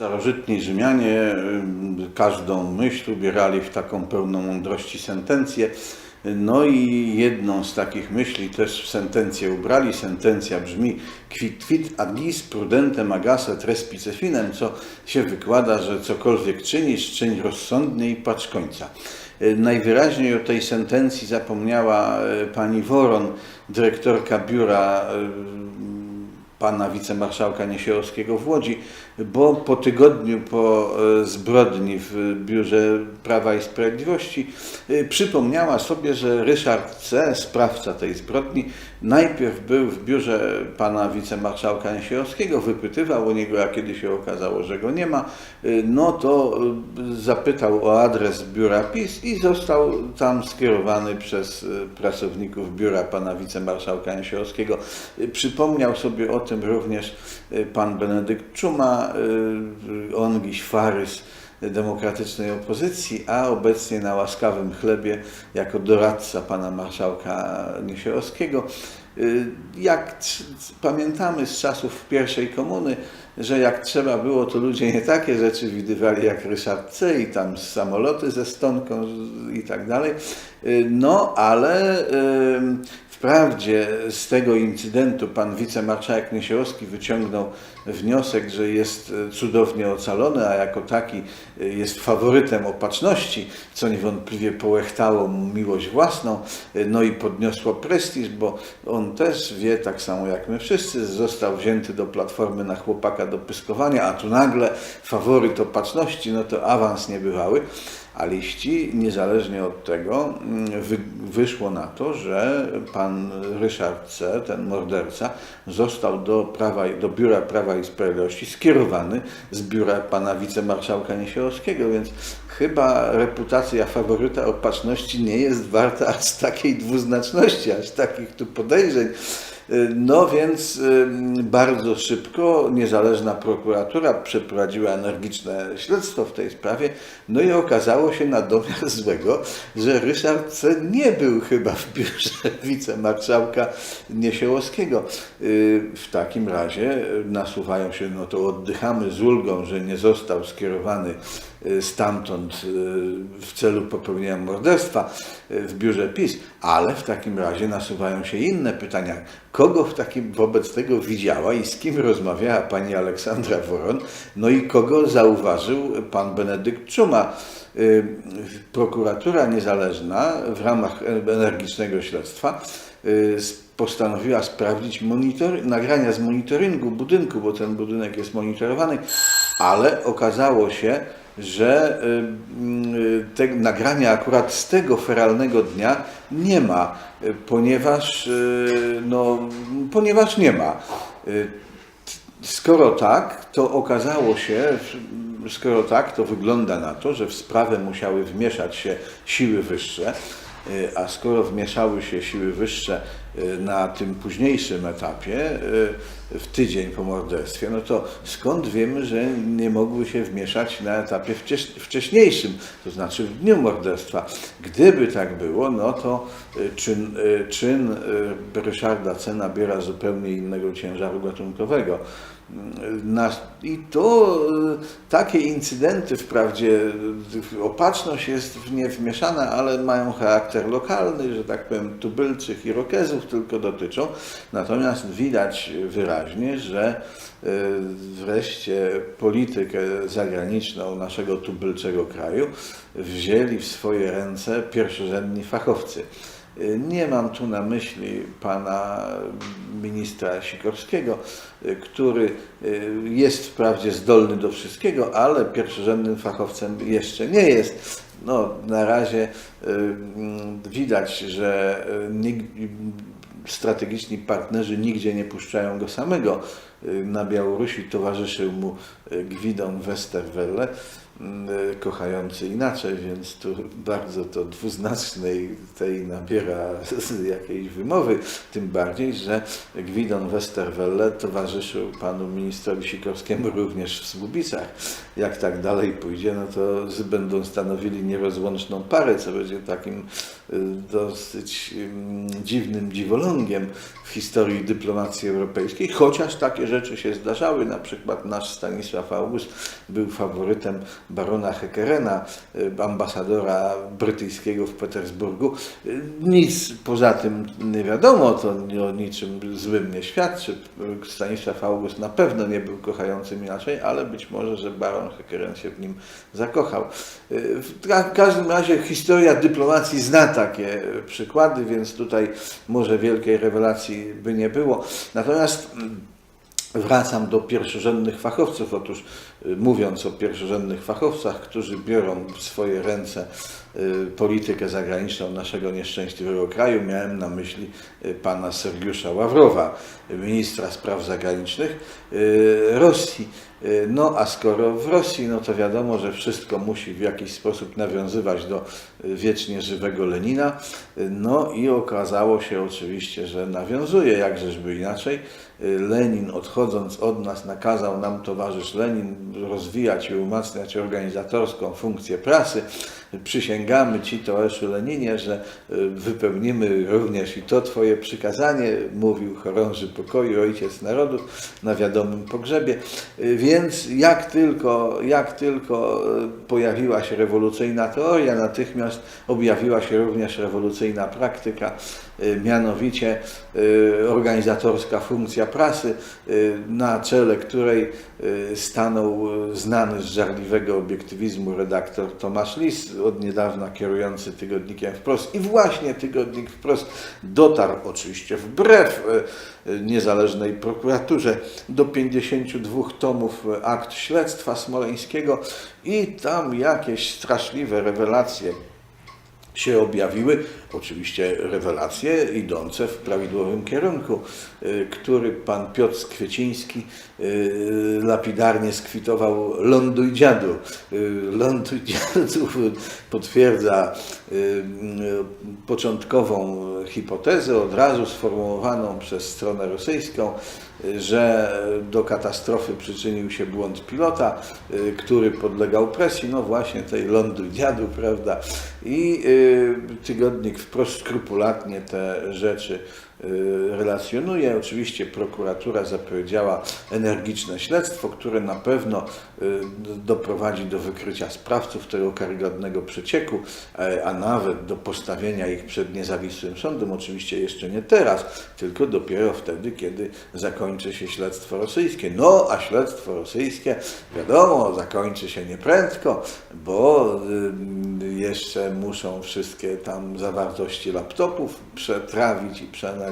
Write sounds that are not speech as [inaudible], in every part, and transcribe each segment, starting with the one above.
Starożytni Rzymianie y, każdą myśl ubierali w taką pełną mądrości sentencję. No i jedną z takich myśli też w sentencję ubrali. Sentencja brzmi quid fit agis prudentem agase trespice finem, co się wykłada, że cokolwiek czynisz, czyń rozsądnie i patrz końca. Y, Najwyraźniej o tej sentencji zapomniała y, pani Woron, dyrektorka biura pana wicemarszałka Niesiorowskiego w Łodzi, bo po tygodniu po e, zbrodni w Biurze Prawa i Sprawiedliwości e, przypomniała sobie, że Ryszard C., sprawca tej zbrodni, najpierw był w biurze pana wicemarszałka Niesiorowskiego, wypytywał o niego, a kiedy się okazało, że go nie ma, e, no to zapytał o adres biura PiS i został tam skierowany przez pracowników biura pana wicemarszałka Niesiorowskiego. E, Przypomniał sobie o tym również e, pan Benedykt Czuma, e, ongiś farys demokratycznej opozycji, a obecnie na łaskawym chlebie jako doradca pana marszałka Niesiorowskiego. Y, Jak pamiętamy z czasów pierwszej komuny, że jak trzeba było, to ludzie nie takie rzeczy widywali jak Ryszard C. i tam samoloty ze stonką i tak dalej. Y, No, ale Wprawdzie z tego incydentu pan wicemarszałek Niesiorowski wyciągnął wniosek, że jest e, cudownie ocalony, a jako taki e, jest faworytem opatrzności, co niewątpliwie połechtało mu miłość własną, e, no i podniosło prestiż, bo on też wie, tak samo jak my wszyscy, został wzięty do platformy na chłopaka do pyskowania, a tu nagle faworyt opatrzności, no to awans niebywały. A liści, niezależnie od tego, mm, wy, wyszło na to, że pan Ryszard C., ten morderca, został do, prawa, do Biura Prawa i Sprawiedliwości skierowany z biura pana wicemarszałka Niesiorowskiego, więc chyba reputacja faworyta opatrzności nie jest warta aż takiej dwuznaczności, aż takich tu podejrzeń. No więc ym, bardzo szybko niezależna prokuratura przeprowadziła energiczne śledztwo w tej sprawie, no i okazało się na domiar [laughs] złego, że Ryszard C. nie był chyba w biurze [laughs] wicemarszałka Niesiałowskiego. Y, W takim razie y, nasuwają się, no to oddychamy z ulgą, że nie został skierowany y, stamtąd y, w celu popełnienia morderstwa y, w biurze PiS, ale w takim razie nasuwają się inne pytania. Kogo w takim wobec tego widziała i z kim rozmawiała pani Aleksandra Woron, no i kogo zauważył pan Benedykt Czuma. Y, Prokuratura niezależna w ramach energicznego śledztwa y, postanowiła sprawdzić monitor, nagrania z monitoringu budynku, bo ten budynek jest monitorowany, ale okazało się, że y, te nagrania akurat z tego feralnego dnia nie ma, ponieważ, y, no, ponieważ nie ma. Y, Skoro tak, to okazało się, skoro tak, to wygląda na to, że w sprawę musiały wmieszać się siły wyższe, a skoro wmieszały się siły wyższe y, na tym późniejszym etapie, y, w tydzień po morderstwie, no to skąd wiemy, że nie mogły się wmieszać na etapie wcześ- wcześniejszym, to znaczy w dniu morderstwa. Gdyby tak było, no to y, czyn, y, czyn y, Ryszarda C. nabiera zupełnie innego ciężaru gatunkowego. I to y, takie incydenty, wprawdzie y, opatrzność jest w nie wmieszana, ale mają charakter lokalny, że tak powiem, tubylczych i rokezów tylko dotyczą. Natomiast widać wyraźnie, że y, wreszcie politykę zagraniczną naszego tubylczego kraju wzięli w swoje ręce pierwszorzędni fachowcy. Y, Nie mam tu na myśli pana ministra Sikorskiego, y, który y, jest wprawdzie zdolny do wszystkiego, ale pierwszorzędnym fachowcem jeszcze nie jest. No, na razie mm, widać, że strategiczni partnerzy nigdzie nie puszczają go samego. Na Białorusi towarzyszył mu Gwidon Westerwelle, kochający inaczej, więc tu bardzo to dwuznacznej tej nabiera [laughs] jakiejś wymowy, tym bardziej, że Gwidon Westerwelle towarzyszył panu ministrowi Sikorskiemu również w Słubicach. Jak tak dalej pójdzie, no to będą stanowili nierozłączną parę, co będzie takim y, dosyć ym, dziwnym dziwolągiem w historii dyplomacji europejskiej, chociaż takie rzeczy się zdarzały, na przykład nasz Stanisław August był faworytem barona Heckerena, y, ambasadora brytyjskiego w Petersburgu. Y, Nic poza tym nie wiadomo, to o niczym złym nie świadczy. Stanisław August na pewno nie był kochającym inaczej, ale być może, że baron Heckeren się w nim zakochał. Y, W ka- każdym razie historia dyplomacji zna takie przykłady, więc tutaj może wielkiej rewelacji by nie było. Natomiast mm, Wracam do pierwszorzędnych fachowców. Otóż y, mówiąc o pierwszorzędnych fachowcach, którzy biorą w swoje ręce politykę zagraniczną naszego nieszczęśliwego kraju, miałem na myśli y, pana Sergiusza Ławrowa, ministra spraw zagranicznych y, Rosji. Y, No a skoro w Rosji, no to wiadomo, że wszystko musi w jakiś sposób nawiązywać do y, wiecznie żywego Lenina. Y, No i okazało się oczywiście, że nawiązuje, jakżeżby inaczej. Y, Lenin odchodząc od nas nakazał nam towarzysz Lenin rozwijać i umacniać organizatorską funkcję prasy. Przysięgamy Ci, towarzyszu Leninie, że y, wypełnimy również i to Twoje przykazanie, mówił chorąży pokoju, ojciec narodów na wiadomym pogrzebie. Y, Więc jak tylko, jak tylko y, pojawiła się rewolucyjna teoria, natychmiast objawiła się również rewolucyjna praktyka, mianowicie organizatorska funkcja prasy, na czele której stanął znany z żarliwego obiektywizmu redaktor Tomasz Lis, od niedawna kierujący tygodnikiem Wprost. I właśnie tygodnik Wprost dotarł oczywiście wbrew y, niezależnej prokuraturze do 52 tomów y, akt śledztwa smoleńskiego i tam jakieś straszliwe rewelacje się objawiły, oczywiście rewelacje idące w prawidłowym kierunku, y, który pan Piotr Kwieciński y, lapidarnie skwitował ląduj dziadu. Y, Ląduj [laughs] dziadu potwierdza początkową hipotezę, od razu sformułowaną przez stronę rosyjską, że do katastrofy przyczynił się błąd pilota, y, który podlegał presji, no właśnie tej lądu dziadu, prawda? I y, tygodnik wprost skrupulatnie te rzeczy relacjonuje. Oczywiście prokuratura zapowiedziała energiczne śledztwo, które na pewno y, doprowadzi do wykrycia sprawców tego karygodnego przecieku, e, a nawet do postawienia ich przed niezawisłym sądem. Oczywiście jeszcze nie teraz, tylko dopiero wtedy, kiedy zakończy się śledztwo rosyjskie. No, a śledztwo rosyjskie, wiadomo, zakończy się nieprędko, bo y, jeszcze muszą wszystkie tam zawartości laptopów przetrawić i przeanalizować,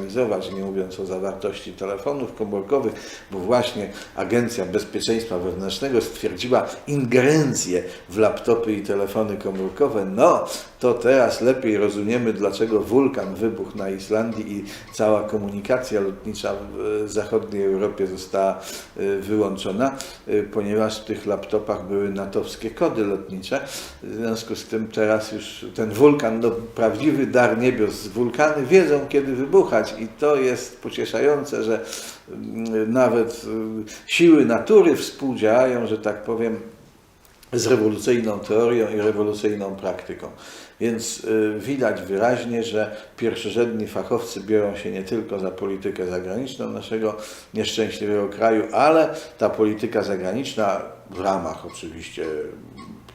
nie mówiąc o zawartości telefonów komórkowych, bo właśnie Agencja Bezpieczeństwa Wewnętrznego stwierdziła ingerencję w laptopy i telefony komórkowe. No, to teraz lepiej rozumiemy, dlaczego wulkan wybuchł na Islandii i cała komunikacja lotnicza w zachodniej Europie została e, wyłączona, e, ponieważ w tych laptopach były natowskie kody lotnicze. W związku z tym teraz już ten wulkan, no, prawdziwy dar niebios, wulkany wiedzą, kiedy wybuchać i to jest pocieszające, że mm, nawet y, siły natury współdziałają, że tak powiem, z rewolucyjną teorią i rewolucyjną praktyką. Więc y, widać wyraźnie, że pierwszorzędni fachowcy biorą się nie tylko za politykę zagraniczną naszego nieszczęśliwego kraju, ale ta polityka zagraniczna w ramach oczywiście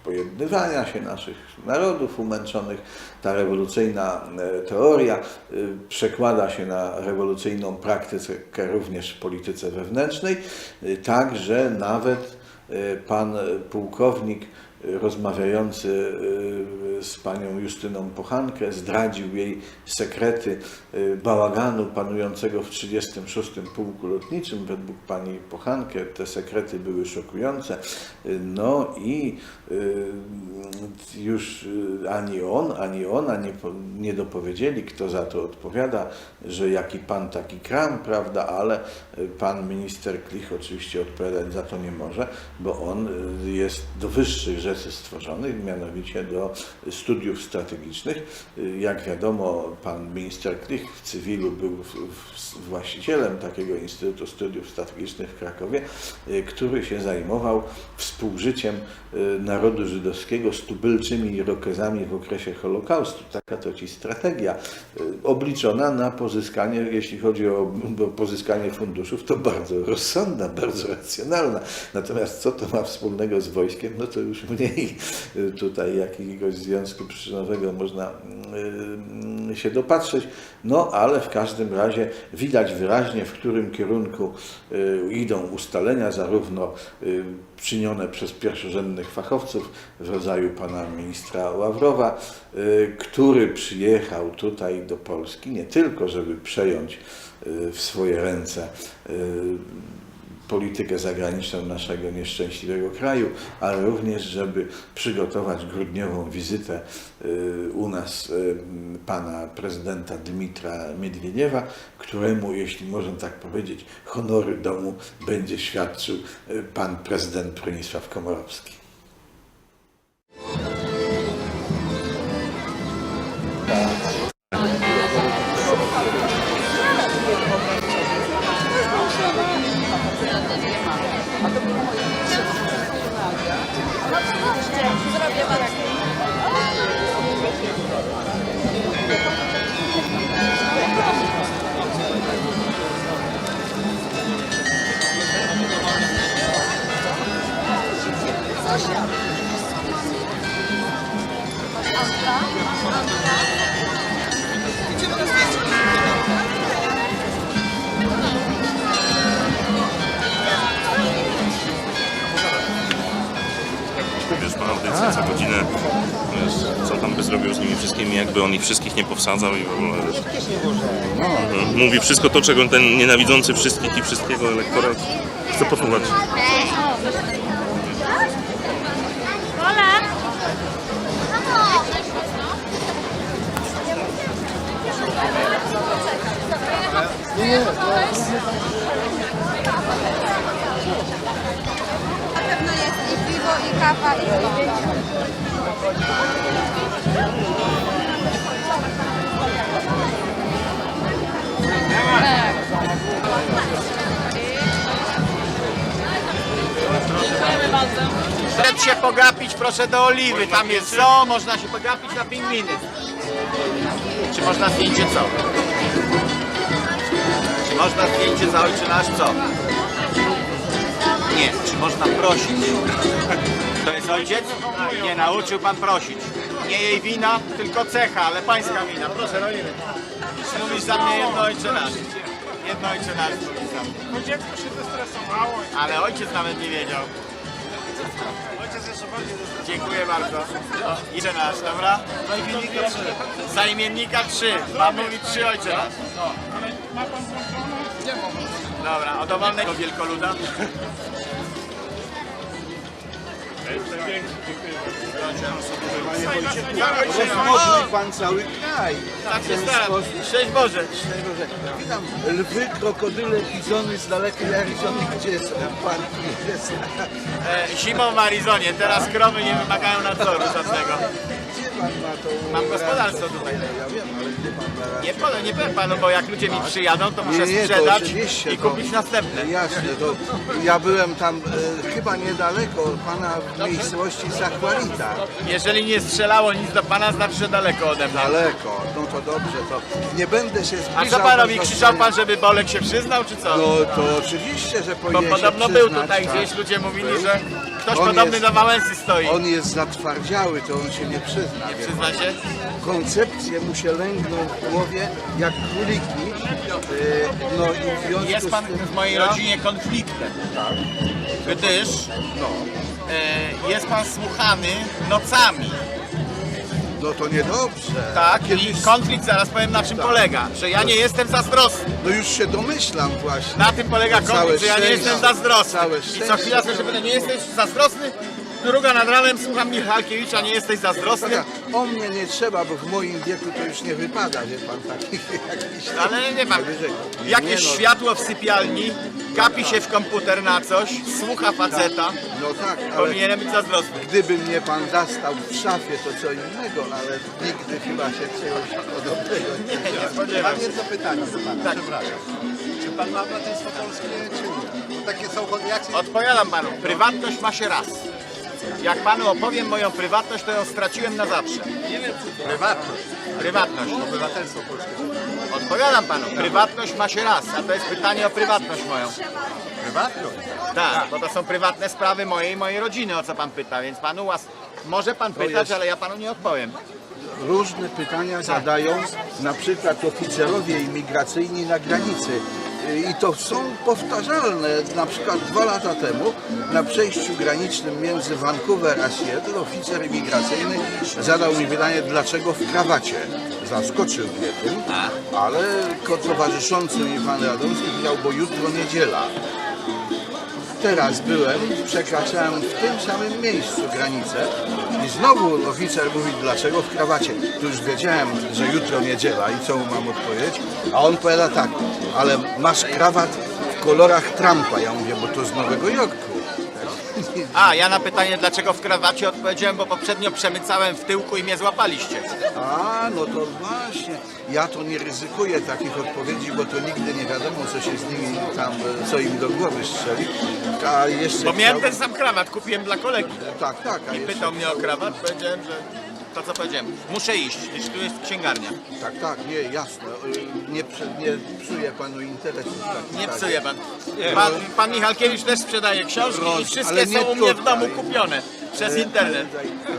pojednywania się naszych narodów umęczonych, ta rewolucyjna e, teoria y, przekłada się na rewolucyjną praktykę również w polityce wewnętrznej, y, tak że nawet pan pułkownik rozmawiający y, z panią Justyną Pochankę zdradził jej sekrety y, bałaganu panującego w 36. Pułku Lotniczym. Według pani Pochankę te sekrety były szokujące. No i y, już ani on, ani ona nie, nie dopowiedzieli, kto za to odpowiada, że jaki pan, taki kram, prawda, ale pan minister Klich oczywiście odpowiadać za to nie może, bo on jest do wyższych rzeczy adresy stworzonych, mianowicie do studiów strategicznych. Jak wiadomo, pan minister Klich w cywilu był właścicielem takiego Instytutu Studiów Strategicznych w Krakowie, y, który się zajmował współżyciem y, narodu żydowskiego z tubylczymi irokezami w okresie Holokaustu. Taka to ci strategia y, obliczona na pozyskanie, jeśli chodzi o pozyskanie funduszów, to bardzo rozsądna, bardzo racjonalna. Natomiast co to ma wspólnego z wojskiem, no to już mniej y, tutaj jakiegoś związku przyczynowego można y, się dopatrzeć. No ale w każdym razie widać wyraźnie, w którym kierunku y, idą ustalenia, zarówno y, czynione przez pierwszorzędnych fachowców w rodzaju pana ministra Ławrowa, który przyjechał tutaj do Polski nie tylko, żeby przejąć w swoje ręce politykę zagraniczną naszego nieszczęśliwego kraju, ale również, żeby przygotować grudniową wizytę y, u nas y, pana prezydenta Dmitra Miedwiediewa, któremu, jeśli można tak powiedzieć, honory domu będzie świadczył y, pan prezydent Bronisław Komorowski. Wiesz, ma audycję co godzinę, wiesz, co tam by zrobił z nimi wszystkimi, jakby on ich wszystkich nie powsadzał i w ogóle, wiesz. Mhm. Mówi wszystko to, czego ten nienawidzący wszystkich i wszystkiego elektorat chce posłuchać. Na pewno jest i piwo, i kawa, i. Przed się pogapić, proszę do oliwy. Tam jest zoo, można się pogapić na pingwiny. Czy można zdjęcie co? Można zdjęcie za ojcze nasz co? Nie, czy można prosić? To jest ojciec? Nie, nauczył pan prosić. Nie jej wina, tylko cecha, ale pańska wina. Proszę, robimy. Mówisz za mnie jedno ojcze nasz. Jedno ojcze nasz mówisz za mnie. Bo dziecko się zestresowało. Ale ojciec nawet nie wiedział. Ojciec jeszcze bardziej Dziękuję bardzo. Idzie nasz, dobra? Za imiennika 3. Mam mówić 3 ojcze nasz. Ale ma pan włączoną? Dobra, od dowolnego wielkoluda. Rozmnożył pan cały kraj. Tak się staram. Szczęść Boże. Witam lwy, krokodyle, bizony z dalekiej Arizony, gdzie są pan jest. E, zimą w Arizonie, teraz krowy nie wymagają nadzoru żadnego. Pan ma? Mam gospodarstwo tutaj. Ja wiem, ale gdzie pan Nie powiem, nie powiem panu, bo jak ludzie mi przyjadą, to muszę Nie, nie, to sprzedać oczywiście, i to- kupić następne. Jasne, to ja byłem tam e, chyba niedaleko od pana w miejscowości Zachwalita. Jeżeli nie strzelało nic do pana, znaczy, że daleko ode mnie. Daleko, no to dobrze, to nie będę się A zbliżał. co pan robi? do Krzyczał pan, żeby Bolek się przyznał, czy co? No to oczywiście, że Bo powinien się podobno był przyznać, tutaj tak. gdzieś, ludzie mówili, że ktoś On podobny jest- do Wałęsy stoi. On jest zatwardziały, to on się nie przyzna. wie Przyzna się? koncepcje mu się lęgną w głowie jak króliki. Yy, No i w związku Jest z pan tym... w mojej rodzinie konfliktem, Tak, gdyż no. e, jest pan słuchany nocami, No to niedobrze. tak? I konflikt, zaraz powiem na czym Tak. polega, że ja nie jestem zazdrosny. No już się domyślam właśnie. Na tym polega Całe konflikt, że ja nie szczęście. jestem zazdrosny. Całe I co szczęście. chwila słyszę, że nie jesteś zazdrosny? Druga nad ranem słucham Michalkiewicza, nie jesteś zazdrosny. Taka o mnie nie trzeba, bo w moim wieku to już nie wypada, wie pan, takich [laughs] jakichś... Ale nie pan, Najwyżej. jakieś no, światło w sypialni, gapi się w komputer na coś, słucha faceta, No tak, ale powinienem być zazdrosny. gdyby mnie pan zastał w szafie, to co innego, ale nigdy chyba się czegoś podobnego nie Nie spodziewam Mam się. jedno pytanie do pana, Tak. przepraszam. Czy pan ma obywatelstwo polskie, czy nie? Bo takie są, się... Odpowiadam panu, prywatność ma się raz. Jak panu opowiem moją prywatność, to ją straciłem na zawsze. Prywatność, Prywatność. obywatelstwo polskie. Odpowiadam panu, prywatność ma się raz, a to jest pytanie o prywatność moją. Prywatność? Tak, bo to są prywatne sprawy mojej i mojej rodziny, o co pan pyta, więc panu łas... może pan pytać, jest- ale ja panu nie odpowiem. różne pytania zadają na przykład oficerowie imigracyjni na granicy. I to są powtarzalne. Na przykład dwa lata temu na przejściu granicznym między Vancouver a Seattle oficer imigracyjny zadał mi pytanie, dlaczego w krawacie. Zaskoczył mnie tym, ale ko- towarzyszący mi pan Radomski powiedział, bo jutro niedziela. Teraz byłem, przekraczałem w tym samym miejscu granicę i znowu oficer mówi, dlaczego w krawacie? Tu już wiedziałem, że jutro niedziela i co mu mam odpowiedzieć? A on powiada tak, ale masz krawat w kolorach Trumpa. Ja mówię, bo to z Nowego Jorku. [laughs] A, ja na pytanie, dlaczego w krawacie odpowiedziałem, bo poprzednio przemycałem w tyłku i mnie złapaliście. A, no to właśnie. Ja to nie ryzykuję takich odpowiedzi, bo to nigdy nie wiadomo, co się z nimi tam, co im do głowy strzeli. A jeszcze Bo miałem chciał- ten sam krawat, kupiłem dla kolegi. Tak, tak. A I jeszcze... pytał mnie o krawat, powiedziałem, że to co powiedziałem. Muszę iść, gdyż tu jest księgarnia. Tak, tak, nie, jasne. Y, Nie, prze- nie psuje panu interesu. Nie tak. psuje pan. Pan, pan Michalkiewicz też sprzedaje książki i Roz- wszystkie ale nie są u mnie w tutaj. domu kupione przez internet.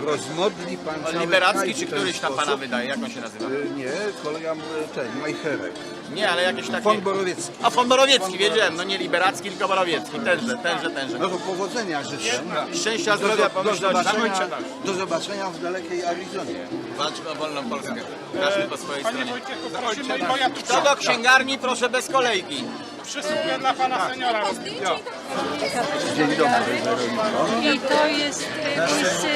Rozmodli pan cały Liberacki kraj czy w ten któryś tam pana sposób. wydaje, jak on się nazywa? Y, Nie, kolega y, ten, Majcherek. Nie, ale jakieś takie... Fon Borowiecki. A Fon Borowiecki, wiedziałem, no nie Liberacki, tylko Borowiecki. Tenże, tenże, tenże. No to powodzenia życzę. Szczęścia, Do, zdrowia, do, do, pomyślności. zobaczenia, do zobaczenia w dalekiej Arizonie. Walczmy o wolną Polskę. Każdy po swojej Panie stronie. Wojciechu, prosimy, bo ja tu Co do księgarni, proszę bez kolejki. Przysługuję dla pana seniora. Dzień dobry. I to jest e, wszyscy,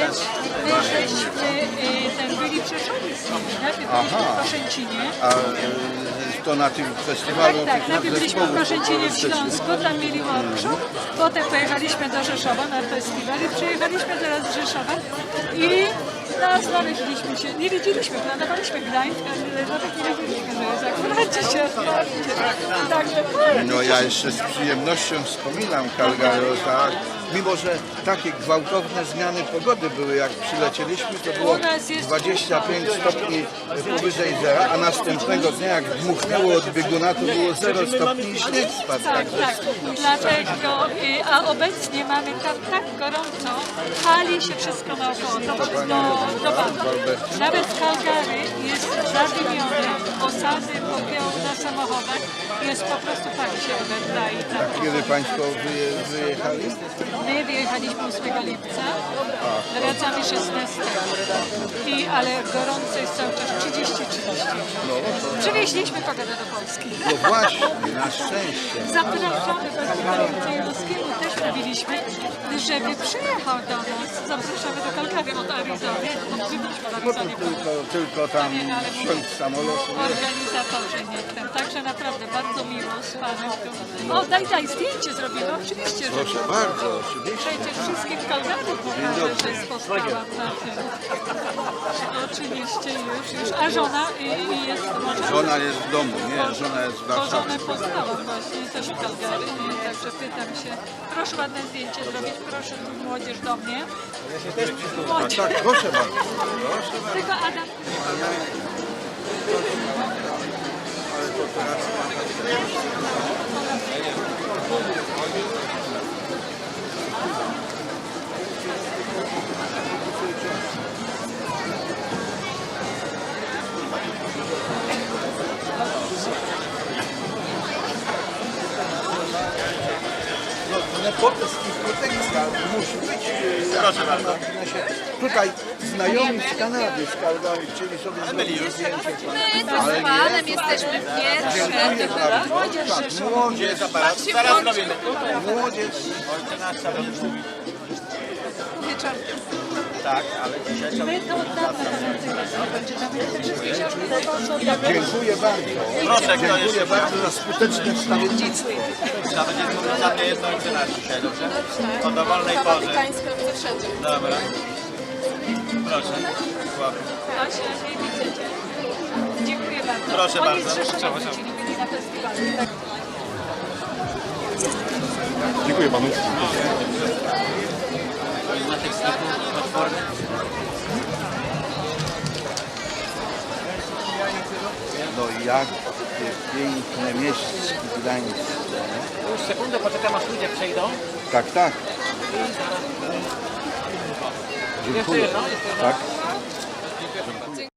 my żeśmy e, ten byli w Rzeszowie z nimi, najpierw byliśmy w Koszęcinie, A y, to na tym festiwalu tak, tak, tych najpierw byliśmy w zespołów Koszęcinie w. Śląsku, tam mieli workshop, potem pojechaliśmy do Rzeszowa na festiwal i przyjechaliśmy teraz z Rzeszowa i no, znaleźliśmy się, nie wiedzieliśmy, planowaliśmy ale nawet nie wiedzieliśmy, że jest akurat dzisiaj otwarcie. Także No ja jeszcze z przyjemnością wspominam Calgary, tak. Mimo, że takie gwałtowne zmiany pogody były, jak przylecieliśmy, to było U nas jest 25 stopni powyżej zera, a następnego dnia, jak dmuchnęło od bieguna, to było 0 stopni i śnieg spadł. Tak, Także tak. Dlatego, y, a obecnie mamy tam tak gorąco, pali się wszystko naokoło. Do, do, do, nawet Calgary jest zadymione, osady popią na samochodach, jest po prostu pali się i tak. kiedy Państwo wyje, wyjechali? My wyjechaliśmy 8 lipca, wracamy 16. I, ale gorąco jest cały czas 30-30. Przywieźliśmy pogodę do Polski. No właśnie, na szczęście. Zapraszamy Panie Cejrowskiemu, też mówiliśmy, żeby przyjechał do nas. Zapraszamy do Kalkary od Arizony. Odbyliśmy w No to Arizonie tylko, tylko tam wsiąść samolotu. organizatorzy niech Tak, że naprawdę bardzo miło z Panem. O, daj, daj, zdjęcie zrobimy. Oczywiście, że Proszę bardzo. Przecież wszystkim Kalkary pokażę, że spotkałam na tym. Oczywiście już, już. A żona y, y, jest może? Żona jest w domu, nie? Żona jest w Bo Warszawie. żonę poznałam właśnie też w Kalgary, i także pytam się. Proszę ładne zdjęcie zrobić, proszę tu młodzież do mnie. Młodzież. Tak, proszę bardzo. Proszę bardzo. Tylko Adam. Ale to teraz I protekcja musi być. Proszę bardzo. Tutaj znajomi z Kanady, z Calgary, chcieli sobie zrobić zdjęcie. My tu z panem jesteśmy pierwsze. Młodzież Tak, Rzeszowa. młodzież, Zaraz, zrobimy. młodzież. Tak, ale dzisiaj to... My Dziękuję bardzo. Proszę, kto Dziękuję jeszcze bardzo za skuteczne za mnie jedną i nasz dzisiaj, dobrze? O dowolnej porze. Dobra. Proszę. Cię. Dziękuję bardzo. Proszę bardzo. wrócili, byli na. Tak. Dziękuję panu. No jakie piękne miejsce Gdańsk. Już sekundę poczekam aż ludzie przejdą. Tak, tak. Jeszcze Dziękuję. jedno, jeszcze jedno. Tak.